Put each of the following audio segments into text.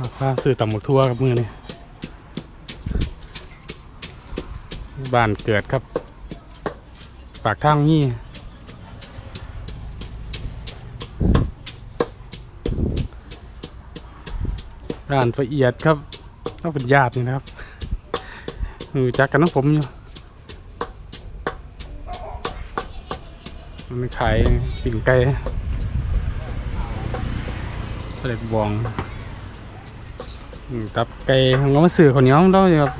เอาข้าซื้อตำหมกทั่วกับมือนี่บ้านเกิดครับ ปากทางนี่ร้านละเอียดครับต้องเป็นญาตินี่นะครับรู้จักกันน้องผมอยู่มันขายปิ่งไก่เล็กบอง ตับไก่ของเรามาสื่อคนนี้ของเราครับ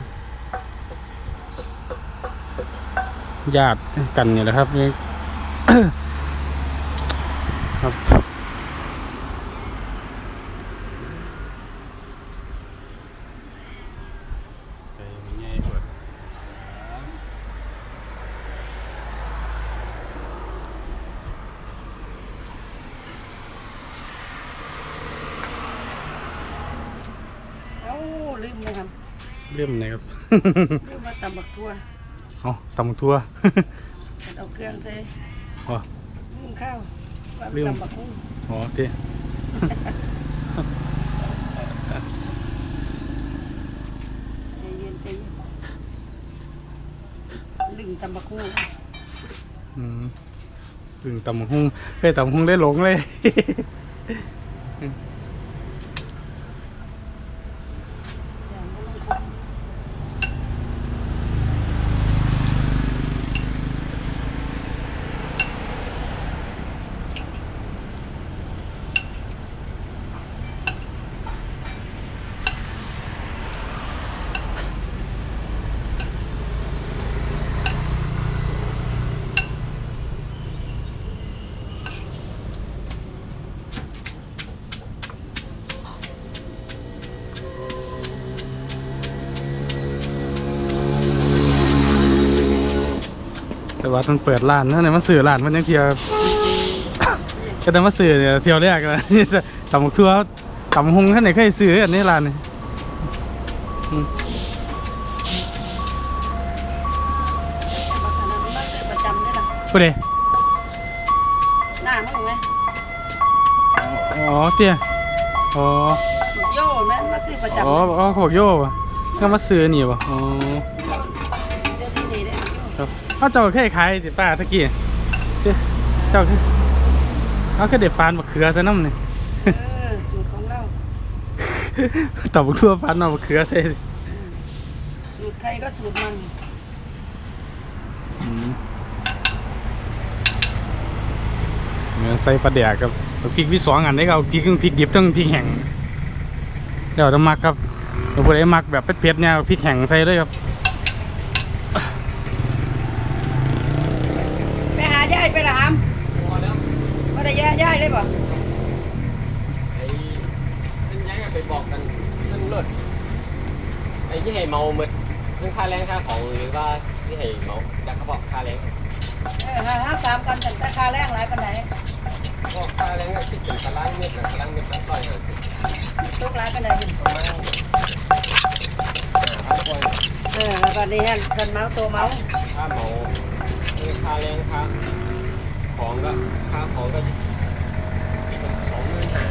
ญาติกันนี่แหละครับไก่มันใหญ่เบิด เอ้า ลืมนะครับเริ่มไหนครับ ลืมมาตำบักทั่วเอาตำบักทั่วเอาเครื่องใส่อ๋อลืมข้าวว่าลืม ตำบักหุ่งอ๋อเต้ใจเย็นใจเย็นลืมตำบักหุ่งอืมถึงตำบักหุ่งเคยตำบักหุ่งได้หลงเลย แต่ว่ามันเปิดร้านนั่นเนี่ยมาสื่อร้านมันยังเที่ยวก็แต่มาสื่อเนี่ยเที่ยวแรกนะนี่จะตำบักทั่วตำบักหุ่งท่านไหนเคยซื้ออันนี้ร้านนี่บักอันนั้นมันมาซื้อประจำได้ล่ะผู้ใดหน้ามันเห็นไหมอ๋อเตี้ยอ๋อบักโย่แม่นมาซื้อประจำอ๋ออ๋อขวกโย่ป่ะก็มาซื้อนี่ป่ะอ๋อเดี๋ยวที่นี่ได้บักโย่ครับ อ้าวเจ้าเคยขายติป้าตะกี้เด้เจ้าเคยเอาแค่เด็ดฟานมะเขือซะน้ำนี่เออสูตรของเราตำบักทั่วฟานเอามะเขือใส่สูตรใครก็สูตรมันเหมือนใส่ปลาแดกกับพริกวิสองอันนี้ก็เอาพริกทั้งพริกดิบทั้งพริกแห้งเดี๋ยวจะมักครับถ้าผู้ใดมักแบบเผ็ดๆเนี่ยเอาพริกแห้งใส่เลยครับ ไปหาย่ายไปละหามมาได้ ย่ายย่ายได้ป่ะไอ้เส้นย้ายกันไปบอกกันเรื่องเลิศไอ้ที่ให้เมาหมดเรื่องค่าแรงค่าของหรือว่าที่ให้เมาจากกระบอกค่าแรงเออหาหาตามกันแต่ราคาแรงหลายปานไหนก็ค่าแรงก็คิดเป็นตารางเมตรตารางเมตรละร้อยห้าสิบตกหลายปานไหนประมาณห้าพันกว่าเออแล้วก็นี่ฮะคนเมาตัวเมาค่าเมาเรื่องค่าแรงค่าของก็ค่าของก็สองหมื่นห้า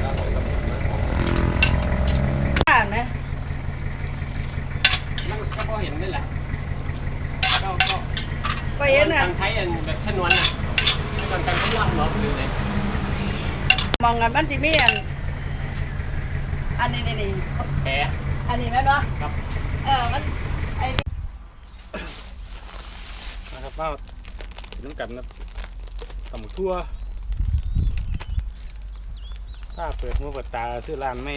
ค่าของก็ประมาณสองหมื่น ต่างนะ มันก็พอ เห็นนี่แหละก็ก็ก็เห็นอะทางไทยอันแบบชนวนอะทางการขยับเหรอหรือไงมองกันมันสิมีอันอันนี้นี่นี่แปรอันนี้แม่นเนาะครับเออมันไอ้นะครับว่าน้ำกันนะตำบักทั่วถ้าเปิดมือเปิดตาซื้อร้านไม่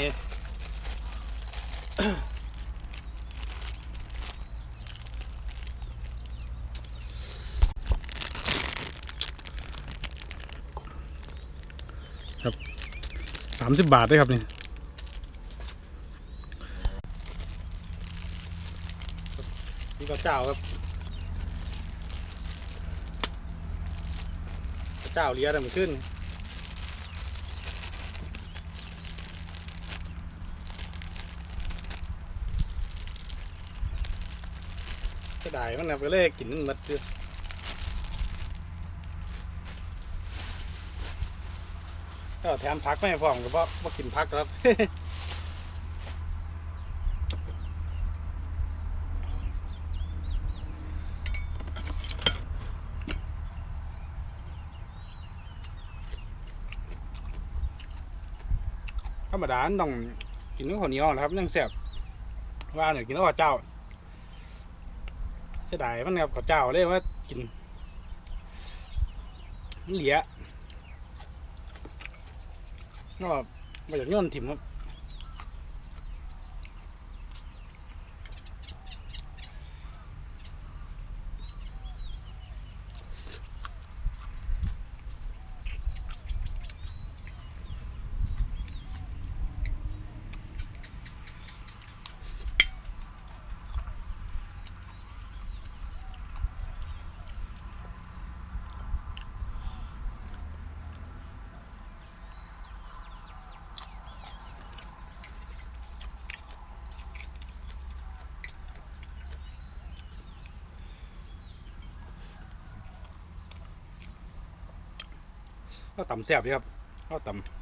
ครับสามสิบบาทด้วยครับนี่นี่ก็เจ้าครับเจ้าเลี้ยแต่มันขึ้นก็ได้มันนะไปเลยกินมันหมดเด้อ ก็แถมพักไม่พร้อมก็เพราะว่ากินพักครับ ธรรมดาต้องกินกับข้าวเหนียวนะครับยังแซ่บว่าเนี่ยกินกับข้าวเจ้าเสียดายมันกับข้าวเจ้าเลยว่ากินมันเหลีย ก็มาจากโย่นถิ่มครับ ข้าวต่ำแซ่บดีครับข้าวต่ำ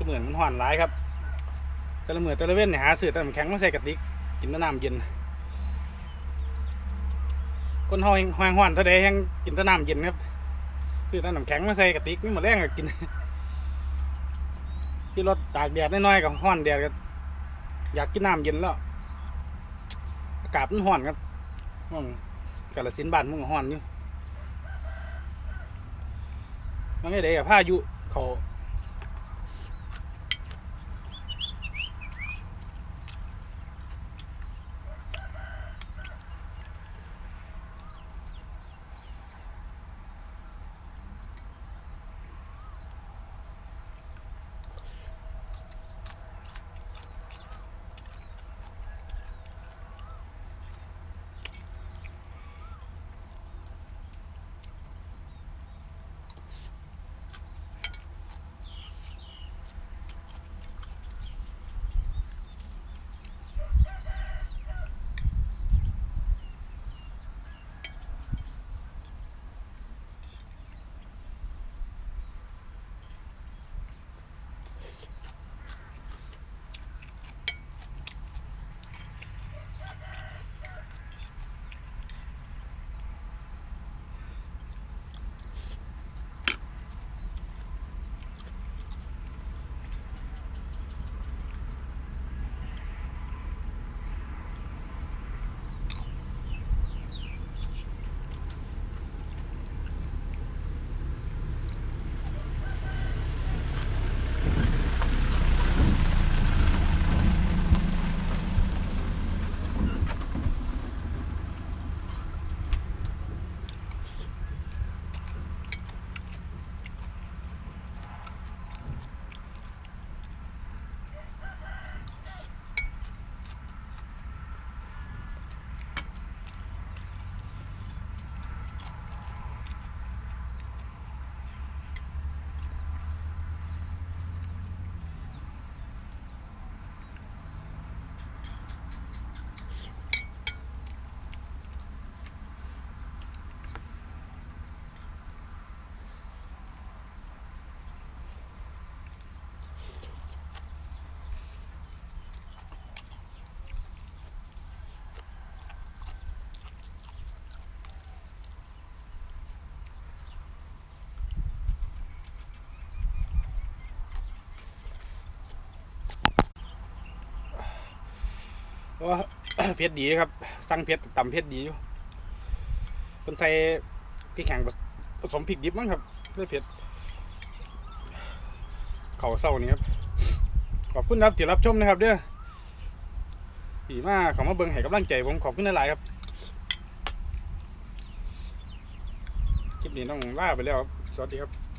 ก็เหมือนมันห่อนร้ายครับ แต่ละเหมือแต่ละเว้นเนี่ยหาซื้อแต่น้ำแข็งไมาใส่กระติกกินแต่น้ำเย็นคนห้อยห้อยห่อนเท่าใดแห้งกินแต่น้ำเย็นครับซื้อแต่น้ำแข็งมาใส่กระติกนี่หมดแรงก็กินที่รถตากแดดน้อยๆกับห้อนแดดก็อยากกินน้ำเย็นแล้วอากาศมันห้อนครับอืมกาลสินบ้านมึงห้อนอยู่มันไม่ได้กับผ้ายุเขา ว่าเพชรดีครับ สั่งเพชรต่ำเพชรดีอยู่คนใส่พริกแข็งผสมพริกดิบมั้งครับด้เพชรเขาเศร้านี่ครับ ขอบคุณครับที่รับชมนะครับเด้อดีมากขอมาเบิ่งให้กำลังใจผมขอบคุณหลายๆครับ คลิปนี้ต้องลาไปแล้วครับ สวัสดีครับ